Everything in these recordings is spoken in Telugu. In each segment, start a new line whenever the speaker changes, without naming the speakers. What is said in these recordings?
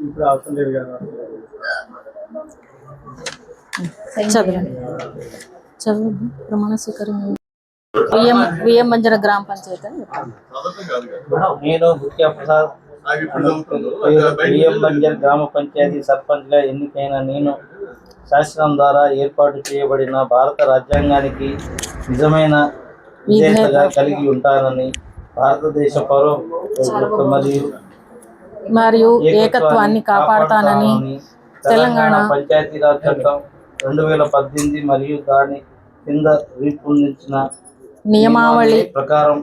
ఇప్పుడు అవసరం లేదు కదా
చదవండి చదవద్దు ప్రమాణ స్వీకారం విఎం విఎం మంజర గ్రామ పంచాయతీ అని చెప్పండి.
నేను ముఖ్య ప్రసాద్ గ్రామ పంచాయతీ సర్పంచ్గా ఎన్నికైన నేను శాసనం ద్వారా ఏర్పాటు చేయబడిన భారత రాజ్యాంగానికి నిజమైన విధేయతగా కలిగి ఉంటానని భారతదేశ పౌర మరియు
మరియు ఏకత్వాన్ని కాపాడుతానని తెలంగాణ
పంచాయతీరాజ్ చట్టం రెండు వేల పద్దెనిమిది మరియు దాని కింద రూపొందించిన
నియమావళి
ప్రకారం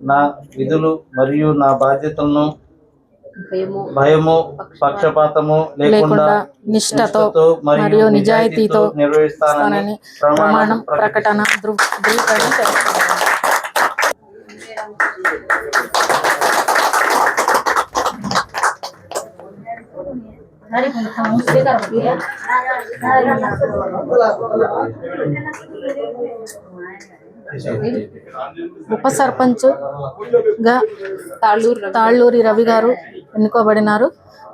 నా విధులు మరియు నా బాధ్యతలను భయము పక్షపాతము లేకుండా
నిష్ఠతో మరియు నిజాయితీతో
నిర్వహిస్తానని
ప్రమాణం ప్రకటన ధృవీకరణ. ఉప సర్పంచ్గా తాళ్ళూరు తాళ్ళూరి రవి గారు ఎన్నుకోబడినారు.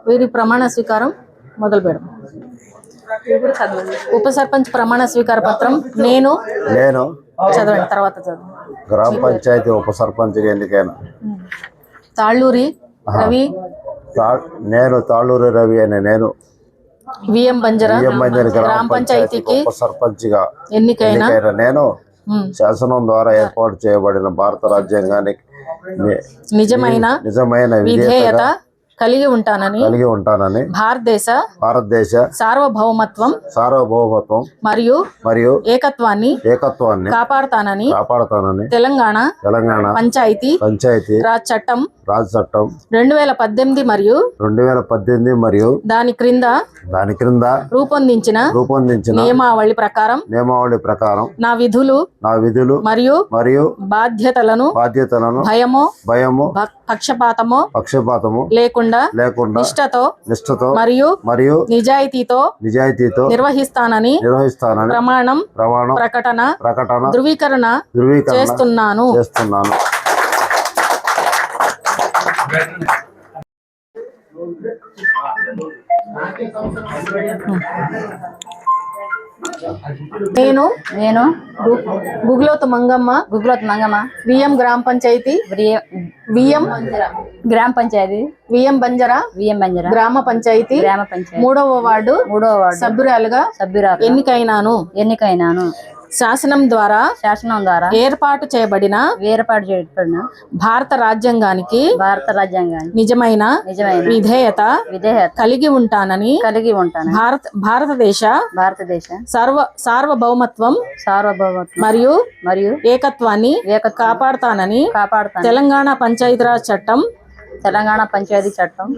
వీరి ప్రమాణ స్వీకారం మొదలు పెడదాం ఉప సర్పంచ్ ప్రమాణ స్వీకార పత్రం నేను
నేను
చదవండి తర్వాత చదవండి.
గ్రామ పంచాయతీ ఉప సర్పంచ్గా ఎన్నికైన.
తాళ్ళూరి రవి
నేను తాళ్ళూరి రవి అనే నేను
విఎం బంజరా గ్రామ
పంచాయతీకి ఉప సర్పంచ్గా
ఎన్నికైన
ఎన్నికైన నేను శాసనం ద్వారా ఏర్పాటు చేయబడిన భారత రాజ్యాంగానికి
నిజమైన
నిజమైన
విధేయత కలిగి ఉంటానని
కలిగి ఉంటానని
భారతదేశ
భారతదేశ
సార్వభౌమత్వం
సార్వభౌమత్వం
మరియు
మరియు
ఏకత్వాన్ని
ఏకత్వాన్ని
కాపాడుతానని
కాపాడుతానని
తెలంగాణ
తెలంగాణ
పంచాయతీ
పంచాయతీ
రాజ్ చట్టం
రాజ్ చట్టం
రెండు వేల పద్దెనిమిది మరియు
రెండు వేల పద్దెనిమిది మరియు
దాని క్రింద
దాని క్రింద
రూపొందించిన
రూపొందించిన
నియమావళి ప్రకారం
నియమావళి ప్రకారం
నా విధులు
నా విధులు
మరియు
మరియు
బాధ్యతలను
బాధ్యతలను
భయమో
భయము
పక్షపాతమో
పక్షపాతము
లేకుండా
లేకుండా
నిష్ఠతో
నిష్ఠతో
మరియు
మరియు
నిజాయితీతో
నిజాయితీతో
నిర్వహిస్తానని
నిర్వహిస్తానని
ప్రమాణం
ప్రమాణం
ప్రకటన
ప్రకటన
ధృవీకరణ
ధృవీకరణ
చేస్తున్నాను.
చేస్తున్నాను.
నేను
నేను
గుగ్లోత్ మంగమ్మ
గుగ్లోత్ మంగమ్మ
విఎం గ్రామ పంచాయతీ
విఎం గ్రామ panchayat
V M Banjara
V M Banjara.
గ్రామ పంచాయతీ
గ్రామ పంచాయతీ.
మూడవ వార్డు
మూడవ వార్డు.
సభ్యురాలుగా
సభ్యురాలు
ఎన్నికైనాను.
ఎన్నికైనాను.
శాసనం ద్వారా
శాసనం ద్వారా
ఏర్పాటు చేయబడిన
వేరపాటు చేయబడిన
భారత రాజ్యాంగానికి
భారత రాజ్యాంగాన్ని
నిజమైన
నిజమైన
విధేయత
విధేయత
కలిగి ఉంటానని
కలిగి ఉంటాను
భారత భారతదేశ
భారతదేశ
సర్వ సార్వభౌమత్వం
సార్వభౌమత్వం
మరియు
మరియు
ఏకత్వాన్ని
ఏకత్వం
కాపాడుతానని
కాపాడుతాను
తెలంగాణ పంచాయతీరాజ్ చట్టం
తెలంగాణ పంచాయతీ చట్టం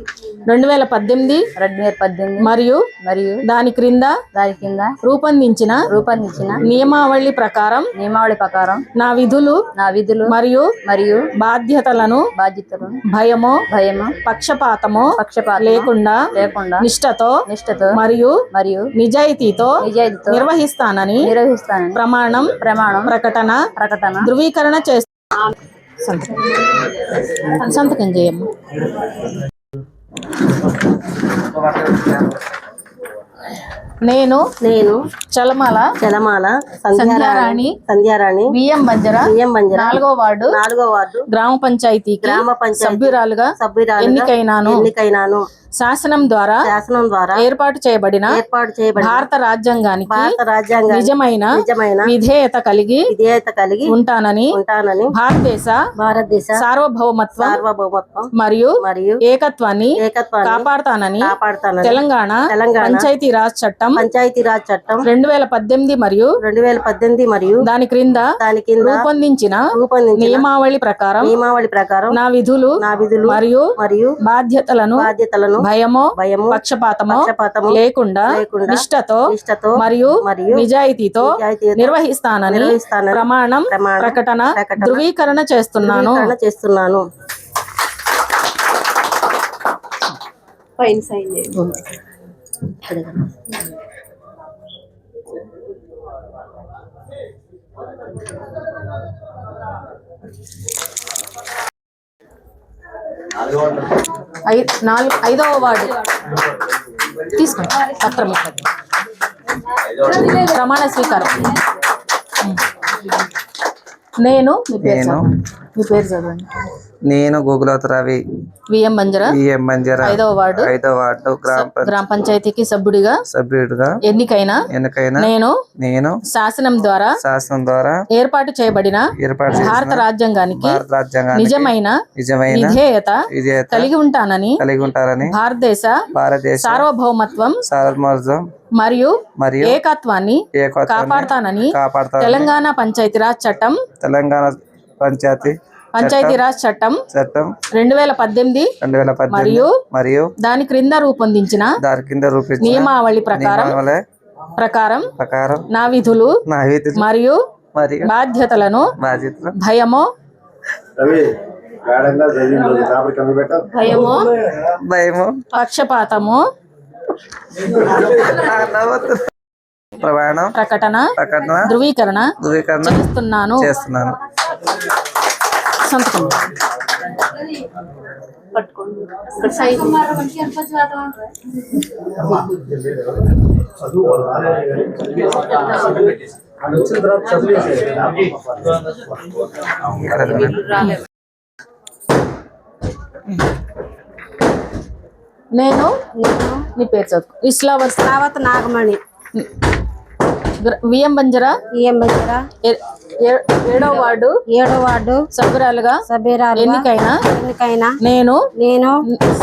రెండు వేల పద్దెనిమిది
రెండు వేల పద్దెనిమిది
మరియు
మరియు
దాని క్రింద
దాని కింద
రూపొందించిన
రూపొందించిన
నియమావళి ప్రకారం
నియమావళి ప్రకారం
నా విధులు
నా విధులు
మరియు
మరియు
బాధ్యతలను
బాధ్యతలు
భయమో
భయము
పక్షపాతమో
పక్షపాతం
లేకుండా
లేకుండా
నిష్ఠతో
నిష్ఠతో
మరియు
మరియు
నిజాయితీతో
నిజాయితీతో
నిర్వహిస్తానని
నిర్వహిస్తానని
ప్రమాణం
ప్రమాణం
ప్రకటన
ప్రకటన
ధృవీకరణ చేస్తా సంతకం. సంతకం చేయమ్మ. నేను
నేను
చలమాల
చలమాల
సంధ్యారాణి
సంధ్యారాణి
విఎం బంజర
బియ్యం బంజర
నాలుగో వార్డు
నాలుగో వార్డు
గ్రామ పంచాయతీకి
గ్రామ పంచాయతీ
సభ్యురాలుగా
సభ్యురాలుగా
ఎన్నికైనాను.
ఎన్నికైనాను.
శాసనం ద్వారా
శాసనం ద్వారా
ఏర్పాటు చేయబడిన
ఏర్పాటు చేయబడిన
భారత రాజ్యాంగానికి
భారత రాజ్యాంగ
నిజమైన
నిజమైన
విధేయత కలిగి
విధేయత కలిగి
ఉంటానని
ఉంటానని
భారతదేశ
భారతదేశ
సార్వభౌమత్వం
సార్వభౌమత్వం
మరియు
మరియు
ఏకత్వాన్ని
ఏకత్వాన్ని
కాపాడుతానని
కాపాడుతానని
తెలంగాణ
తెలంగాణ
పంచాయతీ రాజ్ చట్టం
పంచాయతీరాజ్ చట్టం
రెండు వేల పద్దెనిమిది మరియు
రెండు వేల పద్దెనిమిది మరియు
దాని క్రింద
దాని కింద
రూపొందించిన
రూపొందించిన
నియమావళి ప్రకారం
నియమావళి ప్రకారం
నా విధులు
నా విధులు
మరియు
మరియు
బాధ్యతలను
బాధ్యతలను
భయమో
భయము
పక్షపాతమో
పక్షపాతము
లేకుండా నిష్ఠతో మరియు
మరియు
నిజాయితీతో నిర్వహిస్తానని ప్రమాణం ప్రకటన ధృవీకరణ చేస్తున్నాను.
చేస్తున్నాను.
నాలుగు ఐదవ వార్డు తీసుకోండి పత్రం. ప్రమాణ స్వీకారం నేను మీ పేరు. చదవండి. మీ పేరు చదవండి
నేను Gugulavath Ravi.
V M Banjara?
E M మంజర
ఐదవ వార్డు.
వార్డు గ్రామ
గ్రామ పంచాయతీకి సభ్యుడిగా?
సభ్యుడిగా.
ఎన్నికైన?
ఎన్నికైన?
నేను?
నేను.
శాసనం ద్వారా?
శాసనం ద్వారా.
ఏర్పాటు చేయబడిన
ఏర్పాటు
భారత రాజ్యాంగానికి
రాజ్యాంగానికి
నిజమైన
నిజమైన
విధేయత
విజేత
కలిగి ఉంటానని
కలిగి ఉంటారని
భారతదేశ
భారతదేశ
సార్వభౌమత్వం
సార్వమర్జం
మరియు
మరియు
ఏకత్వాన్ని కాపాడతానని తెలంగాణ పంచాయతీరాజ్ చట్టం
తెలంగాణ పంచాయతీ
పంచాయతీరాజ్ చట్టం.
చట్టం.
రెండు వేల పద్దెనిమిది
రెండు వేల పద్దెనిమిది
మరియు
మరియు
దాని క్రింద రూపొందించిన
దాని కింద రూపించిన
నియమావళి ప్రకారం ప్రకారం
ప్రకారం
నా విధులు
నా విధులు
మరియు
మరియు
బాధ్యతలను
బాధ్యతలు.
భయమో భయమో
భయము
పక్షపాతము
ప్రమాణం
ప్రకటన
ప్రకటన
ధృవీకరణ
ధృవీకరణ
చేస్తున్నాను.
చేస్తున్నాను.
సంతకం.
వచ్చిన తర్వాత చదివేసేది
నేను నీ పేరు చదువు ఇస్లావత్
నాగమణి.
విఎం బంజరా?
ఈఎం బజరా.
ఏడో వార్డు
ఏడో వార్డు
సభ్యురాలుగా
సభ్యురాలు
ఎన్నికైన
ఎన్నికైన
నేను
నేను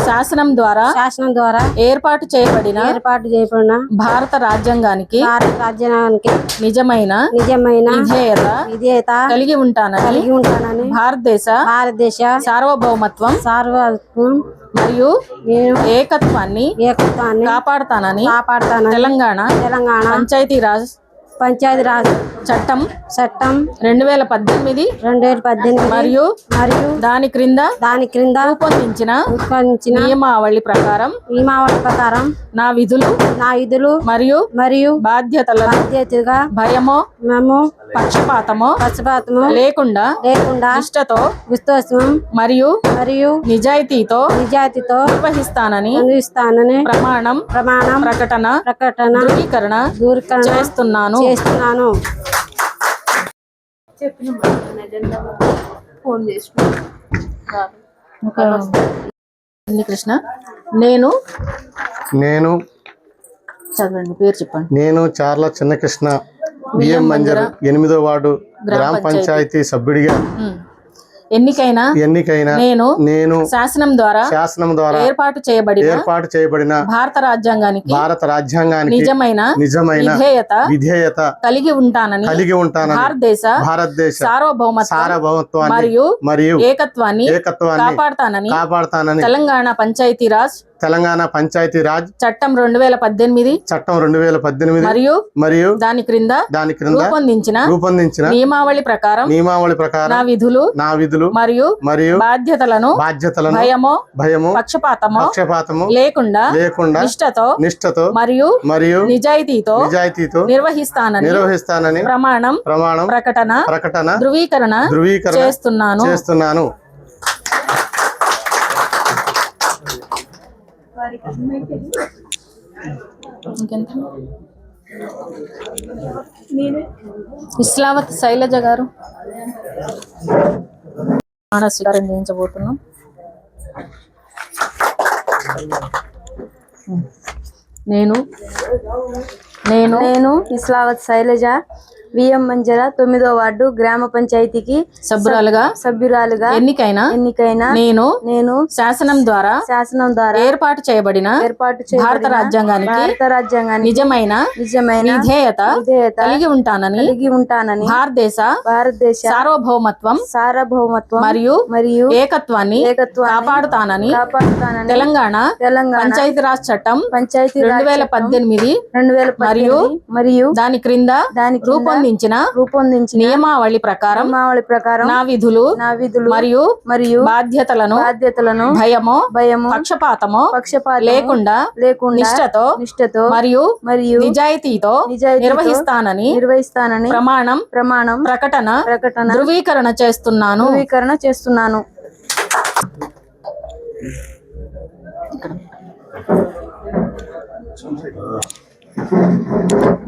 శాసనం ద్వారా
శాసనం ద్వారా
ఏర్పాటు చేయబడిన
ఏర్పాటు చేయబడిన
భారత రాజ్యాంగానికి
భారత రాజ్యాంగానికి
నిజమైన
నిజమైన
విధేయత
విధేయత
కలిగి ఉంటానని
కలిగి ఉంటానని
భారతదేశ
భారతదేశ
సార్వభౌమత్వం
సార్వత్వం
మరియు
నేను
ఏకత్వాన్ని
ఏకత్వాన్ని
కాపాడుతానని
కాపాడుతానని
తెలంగాణ
తెలంగాణ
పంచాయతీరాజ్
పంచాయతీరాజ్
చట్టం
చట్టం
రెండు వేల పద్దెనిమిది
రెండు వేల పద్దెనిమిది
మరియు
మరియు
దాని క్రింద
దాని క్రింద
రూపొందించిన
రూపొందించిన
నియమావళి ప్రకారం
నియమావళి ప్రకారం
నా విధులు
నా విధులు
మరియు
మరియు
బాధ్యతలను
బాధ్యతగా
భయమో
మేము
పక్షపాతమో
పక్షపాతము
లేకుండా
లేకుండా
నిష్ఠతో
విశ్వాసం
మరియు
మరియు
నిజాయితీతో
నిజాయితీతో
నిర్వహిస్తానని
అందిస్తానని
ప్రమాణం
ప్రమాణం
ప్రకటన
ప్రకటన
ధృవీకరణ
దూరీకరణ
చేస్తున్నాను.
చేస్తున్నాను
కృష్ణ. నేను
నేను
చదవండి పేరు చెప్పండి.
నేను చార్ల చిన్నకృష్ణ బిఎం మంజర్ ఎనిమిదో వార్డు గ్రామ పంచాయతీ. సభ్యుడిగా.
ఎన్నికైన
ఎన్నికైన
నేను
నేను
శాసనం ద్వారా
శాసనం ద్వారా
ఏర్పాటు చేయబడిన
ఏర్పాటు చేయబడిన
భారత రాజ్యాంగానికి
భారత రాజ్యాంగానికి
నిజమైన
నిజమైన
విధేయత
విధేయత
కలిగి ఉంటానని
కలిగి ఉంటానని
భారతదేశ
భారతదేశ
సార్వభౌమత్వం
సార్వభౌమత్వాన్ని
మరియు
మరియు
ఏకత్వాన్ని
ఏకత్వాన్ని
కాపాడతానని
కాపాడతానని
తెలంగాణ పంచాయతీరాజ్
తెలంగాణ పంచాయతీ రాజ్
చట్టం రెండు వేల పద్దెనిమిది
చట్టం రెండు వేల పద్దెనిమిది
మరియు
మరియు
దాని క్రింద
దాని క్రింద
రూపొందించిన
రూపొందించిన
నియమావళి ప్రకారం
నియమావళి
నా
ప్రకారం
విధులు
నా విధులు
మరియు
మరియు
బాధ్యతలను
బాధ్యతలను
భయమో
భయము
పక్షపాతమో
పక్షపాతము
లేకుండా
లేకుండా
నిష్ఠతో
నిష్ఠతో
మరియు
మరియు
నిజాయితీతో
నిజాయితీతో
నిర్వహిస్తానని
నిర్వహిస్తానని
ప్రమాణం
ప్రమాణం
ప్రకటన
ప్రకటన
ధృవీకరణ
ధృవీకరణ
చేస్తున్నాను.
చేస్తున్నాను.
ఇస్లావత్ శైలజ గారు. మానస్వీకారం చేయించబోతున్నాం నేను నేను
నేను ఇస్లావత్ శైలజ విఎం మంజర తొమ్మిదో వార్డు గ్రామ పంచాయతీకి
సభ్యురాలుగా?
సభ్యురాలుగా
ఎన్నికైన?
ఎన్నికైన
నేను
నేను
శాసనం ద్వారా
శాసనం ద్వారా
ఏర్పాటు చేయబడిన
ఏర్పాటు
భారత రాజ్యాంగానికి
భారత రాజ్యాంగానికి
నిజమైన
నిజమైన
విధేయత
విధేయత
కలిగి ఉంటానని
కలిగి ఉంటానని
భారతదేశ
భారతదేశ
సార్వభౌమత్వం
సార్వభౌమత్వం
మరియు
మరియు
ఏకత్వాన్ని
ఏకత్వాన్ని
కాపాడుతానని
కాపాడుతానని
తెలంగాణ
తెలంగాణ
పంచాయతీరాజ్ చట్టం
పంచాయతీ
రెండు వేల పద్దెనిమిది
రెండు వేల
మరియు
మరియు
దాని క్రింద
దాని కింద
రూపొందించిన రూపొందించిన నియమావళి ప్రకారం
నియమావళి ప్రకారం
నా విధులు
నా విధులు
మరియు
మరియు
బాధ్యతలను
బాధ్యతలను
భయము
భయము
పక్షపాతము
పక్షపాతం
లేకుండా
లేకుండా
నిష్ఠతో
నిష్ఠతో
మరియు
మరియు
నిజాయితీతో నిర్వహిస్తానని
నిర్వహిస్తానని
ప్రమాణం
ప్రమాణం
ప్రకటన
ప్రకటన
ధృవీకరణ చేస్తున్నాను.
ధృవీకరణ చేస్తున్నాను.
నేను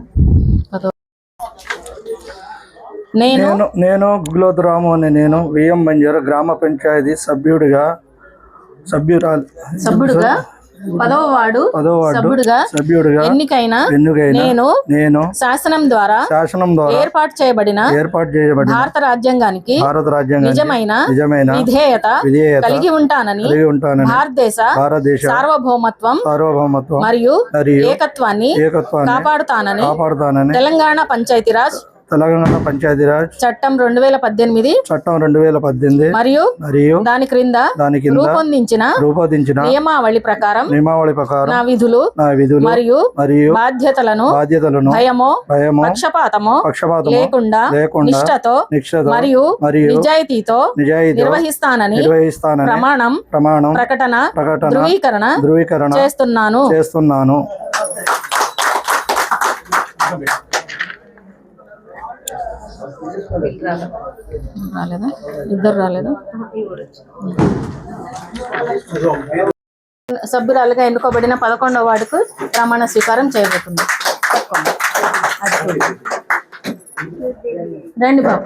నేను? నేను గుగ్లోత్ రాము అనే నేను విఎం బంజారా గ్రామ పంచాయతీ సభ్యుడిగా సభ్యురాలు
సభ్యుడుగా? పదవ ఎన్నికైన? నేను
నేను
శాసనం ద్వారా
శాసనం ద్వారా
ఏర్పాటు చేయబడిన
ఏర్పాటు చేయబడిన
భారత రాజ్యాంగానికి
భారత
నిజమైన
నిజమైన
విధేయత
విధేయత
కలిగి ఉంటానని
కలిగి ఉంటానని
భారతదేశ
భారతదేశ
సార్వభౌమత్వం
సార్వభౌమత్వం
మరియు
మరియు
ఏకత్వాన్ని
ఏకత్వాన్ని
కాపాడుతానని
కాపాడుతానని
తెలంగాణ పంచాయతీరాజ్
తెలంగాణ పంచాయతీరాజ్
చట్టం రెండు వేల పద్దెనిమిది
చట్టం రెండు వేల పద్దెనిమిది
మరియు
మరియు
దాని క్రింద
దాని కింద
రూపొందించిన
రూపొందించిన
నియమావళి ప్రకారం
నియమావళి ప్రకారం
నా విధులు
నా విధులు
మరియు
మరియు
బాధ్యతలను
బాధ్యతలను
భయమో
భయము
పక్షపాతము
పక్షపాతము
లేకుండా
లేకుండా
నిష్ఠతో
నిష్ఠతో
మరియు
మరియు
నిజాయితీతో
నిజాయితీ
నిర్వహిస్తానని
నిర్వహిస్తానని
ప్రమాణం
ప్రమాణం
ప్రకటన
ప్రకటన
ధృవీకరణ
ధృవీకరణ
చేస్తున్నాను.
చేస్తున్నాను.
రాలేదా? ఇద్దరు రాలేదా? సభ్యురాలుగా ఎన్నుకోబడిన పదకొండవ వార్డుకు ప్రమాణ స్వీకారం చేయబోతుంది. రండి బాబు.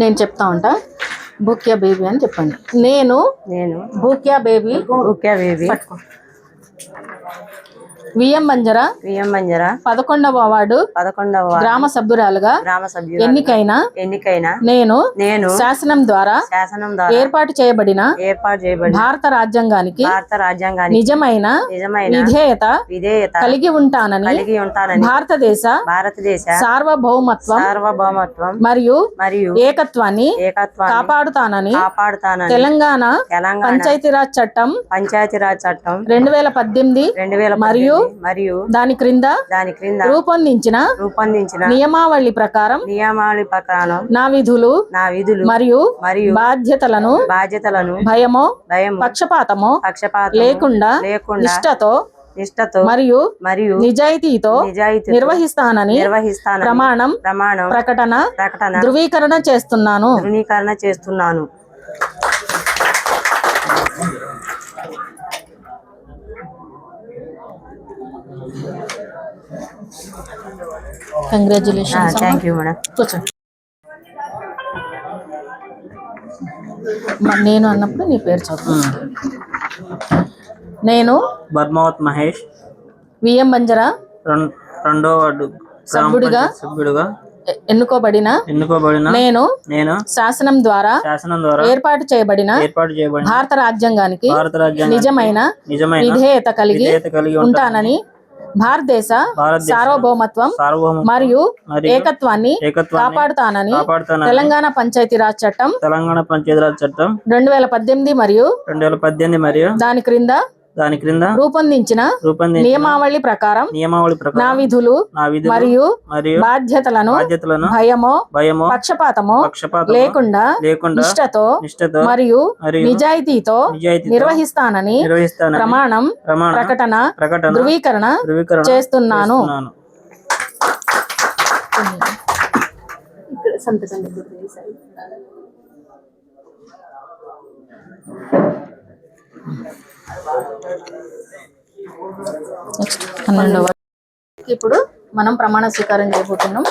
నేను చెప్తా ఉంటా. బూక్యా బేబీ అని చెప్పండి. నేను
నేను
Bhukya baby
okay baby.
V M Banjara
V M మంజర
పదకొండవ వార్డు
పదకొండవ
గ్రామ సభ్యురాలుగా
గ్రామ సభ్యులు
ఎన్నికైన
ఎన్నికైన
నేను
నేను
శాసనం ద్వారా
శాసనం ద్వారా
ఏర్పాటు చేయబడిన
ఏర్పాటు చేయబడిన
భారత రాజ్యాంగానికి
భారత రాజ్యాంగానికి
నిజమైన
నిజమైన
విధేయత
విధేయత
కలిగి ఉంటానని
కలిగి ఉంటానని
భారతదేశ
భారతదేశ
సార్వభౌమత్వం
సార్వభౌమత్వం
మరియు
మరియు
ఏకత్వాన్ని
ఏకత్వాన్ని
కాపాడుతానని
కాపాడుతానని
తెలంగాణ
తెలంగాణ
పంచాయతీరాజ్ చట్టం
పంచాయతీరాజ్ చట్టం
రెండు వేల పద్దెనిమిది
రెండు వేల
మరియు
మరియు
దాని క్రింద
దాని క్రింద
రూపొందించిన
రూపొందించిన
నియమావళి ప్రకారం
నియమావళి ప్రకారం
నా విధులు
నా విధులు
మరియు
మరియు
బాధ్యతలను
బాధ్యతలను
భయమో
భయం
పక్షపాతము
పక్షపాతం
లేకుండా
లేకుండా
నిష్ఠతో
నిష్ఠతో
మరియు
మరియు
నిజాయితీతో
నిజాయితీ
నిర్వహిస్తానని
నిర్వహిస్తానని
ప్రమాణం
ప్రమాణం
ప్రకటన
ప్రకటన
ధృవీకరణ చేస్తున్నాను.
ధృవీకరణ చేస్తున్నాను.
కంగ్రాచులేషన్స్
థ్యాంక్ యూ మేడం
కూర్చోండి నేను అన్నప్పుడు నీ పేరు చదువు. నేను
పద్మావత్ మహేష్.
విఎం బంజరా.
రెండో వార్డు
సభ్యుడిగా.
సభ్యుడిగా.
ఎన్నుకోబడిన.
ఎన్నుకోబడిన.
నేను
నేను
శాసనం ద్వారా
శాసనం ద్వారా
ఏర్పాటు చేయబడిన
ఏర్పాటు చేయబడిన
భారత రాజ్యాంగానికి
భారత రాజ్యాంగం
నిజమైన
నిజమైన
విధేయత కలిగి
విధేయత కలిగి
ఉంటానని భారతదేశ సార్వభౌమత్వం
సార్వభౌమ
మరియు ఏకత్వాన్ని కాపాడుతానని
కాపాడుతానని
తెలంగాణ పంచాయతీరాజ్ చట్టం
తెలంగాణ పంచాయతీరాజ్ చట్టం
రెండు వేల పద్దెనిమిది మరియు
రెండు వేల పద్దెనిమిది మరియు
దాని క్రింద
దాని క్రింద
రూపొందించిన నియమావళి ప్రకారం
నియమావళి
నా
ప్రకారం
విధులు
నా విధులు
మరియు
మరియు
బాధ్యతలను
బాధ్యతలను
భయమో
భయము
పక్షపాతమో
పక్షపాతం
లేకుండా
లేకుండా
నిష్ఠతో
నిష్ఠతో
మరియు నిజాయితీతో నిర్వహిస్తానని
నిర్వహిస్తానని
ప్రమాణం
ప్రమాణ
ప్రకటన
ప్రకటన
ధృవీకరణ
ధృవీకరణ
చేస్తున్నాను
చేస్తున్నాను.
నెక్స్ట్ పన్నెండవ. ఇప్పుడు మనం ప్రమాణ స్వీకారం చేయబోతున్నాం.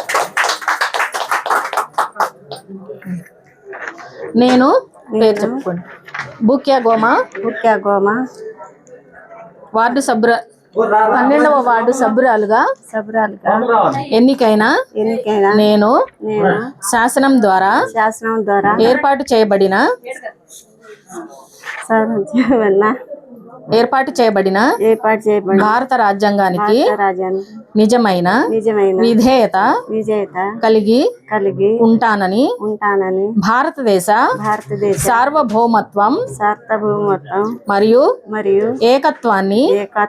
నేను పేరు చెప్పుకోండి. బుక్యా గోమా.
ముఖ్య గోమ.
వార్డు సభ్యుర పన్నెండవ వార్డు సభ్యురాలుగా
సభ్యురాలుగా
ఎన్నికైన
ఎన్నికైన
నేను శాసనం ద్వారా
శాసనం ద్వారా
ఏర్పాటు చేయబడిన ఏర్పాటు చేయబడిన
ఏర్పాటు చేయబడిన
భారత రాజ్యాంగానికి నిజమైన
నిజమైన
విధేయత
విజేత
కలిగి
కలిగి
ఉంటానని
ఉంటానని
భారతదేశ
భారతదేశ
సార్వభౌమత్వం
సార్వభౌమత్వం
మరియు
మరియు
ఏకత్వాన్ని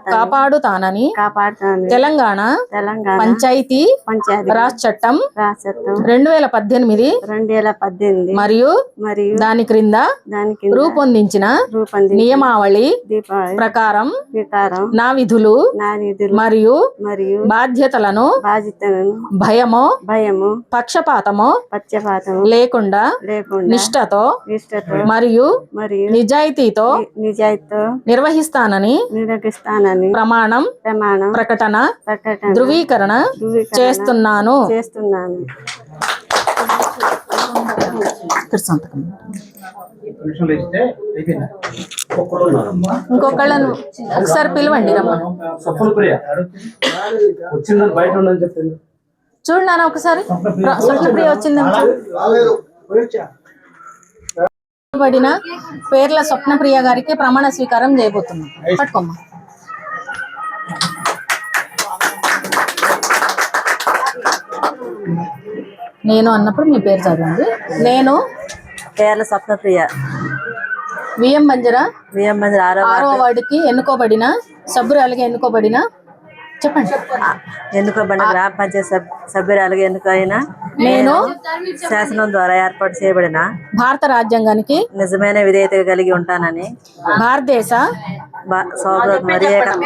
కాపాడుతానని
కాపాడుతాను
తెలంగాణ
తెలంగాణ
పంచాయతీ
పంచాయతీ
రాజ్ చట్టం
రాష్ట్రం
రెండు వేల పద్దెనిమిది
రెండు వేల పద్దెనిమిది
మరియు
మరియు
దాని క్రింద
దాని
రూపొందించిన
రూపొందించిన
నియమావళి ప్రకారం
ప్రకారం
నా విధులు
నా నిధులు
మరియు
మరియు
బాధ్యతలను
బాధ్యతలను
భయమో
భయము
పక్షపాతమో
పక్షపాతము
లేకుండా
లేకుండా
నిష్ఠతో
నిష్ఠతో
మరియు
మరియు
నిజాయితీతో
నిజాయితీతో
నిర్వహిస్తానని
నిర్వహిస్తానని
ప్రమాణం
ప్రమాణం
ప్రకటన
ప్రకటన
ధృవీకరణ
ధృవీకరణ
చేస్తున్నాను.
చేస్తున్నాను.
ఇంకొకళ్ళను ఒకసారి పిలవండి రమ్మ.
వచ్చిందని బయట ఉండని చెప్పింది.
చూడు నాన్న ఒకసారి. స్వప్నప్రియ వచ్చింది పడిన పేర్ల స్వప్నప్రియ గారికి ప్రమాణ స్వీకారం చేయబోతున్నాం. పట్టుకోమ్మా. నేను అన్నప్పుడు మీ పేరు చదవండి. నేను
కేరళ స్వప్నప్రియ.
విఎం బంజరా?
బియ్యం మంది ఆరో
ఆరో వార్డుకి ఎన్నుకోబడిన సభ్యురాలుగా ఎన్నుకోబడిన చెప్పండి.
ఎన్నుకోబడిన గ్రామ పంచాయతీ సభ్- సభ్యురాలుగా ఎన్నికైన
నేను
శాసనం ద్వారా ఏర్పాటు చేయబడిన
భారత రాజ్యాంగానికి
నిజమైన విధేయత కలిగి ఉంటానని
భారతదేశ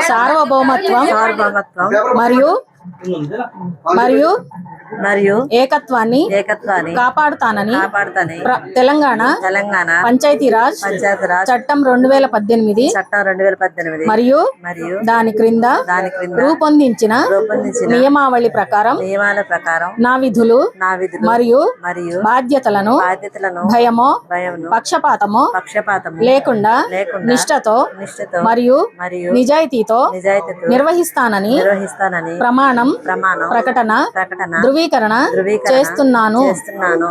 సార్వభౌమత్వం
సార్వభౌమత్వం
మరియు మరియు
మరియు
ఏకత్వాన్ని
ఏకత్వాన్ని
కాపాడుతానని
కాపాడుతాని
తెలంగాణ
తెలంగాణ
పంచాయతీరాజ్
పంచాయతీరాజ్
చట్టం రెండు వేల పద్దెనిమిది
చట్టం రెండు వేల పద్దెనిమిది
మరియు
మరియు
దాని క్రింద
దాని క్రింద
రూపొందించిన
రూపొందించిన
నియమావళి ప్రకారం
నియమాల ప్రకారం
నా విధులు
నా విధులు
మరియు
మరియు
బాధ్యతలను
బాధ్యతలను
భయమో
భయంను
పక్షపాతమో
పక్షపాతము
లేకుండా
లేకుండా
నిష్ఠతో
నిష్ఠతో
మరియు
మరియు
నిజాయితీతో
నిజాయితీతో
నిర్వహిస్తానని
నిర్వహిస్తానని
ప్రమాణం
ప్రమాణం
ప్రకటన
ప్రకటన
ధృవీకరణ చేస్తున్నాను.
చేస్తున్నాను.